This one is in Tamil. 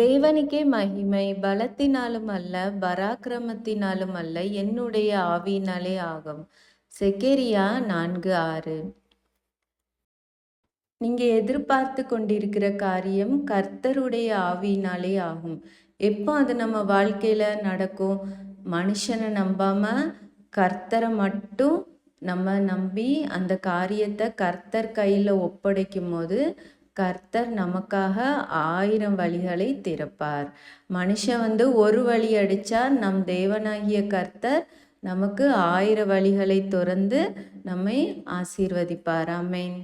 தேவனுக்கே மகிமை பலத்தினாலும் அல்ல பராக்கிரமத்தினாலும் அல்ல என்னுடைய ஆவியினாலே ஆகும். செகேரியா நான்கு ஆறு. நீங்க எதிர்பார்த்து கொண்டிருக்கிற காரியம் கர்த்தருடைய ஆவியினாலே ஆகும். எப்போ அது நம்ம வாழ்க்கையில நடக்கும்? மனுஷனை நம்பாம கர்த்தரை மட்டும் நம்ம நம்பி அந்த காரியத்தை கர்த்தர் கையில் ஒப்படைக்கும் போது கர்த்தர் நமக்காக ஆயிரம் வழிகளை திறப்பார். மனுஷன் வந்து ஒரு வழி அடித்தா நம் தேவனாகிய கர்த்தர் நமக்கு ஆயிரம் வழிகளை திறந்து நம்மை ஆசீர்வதிப்பார். ஆமேன்.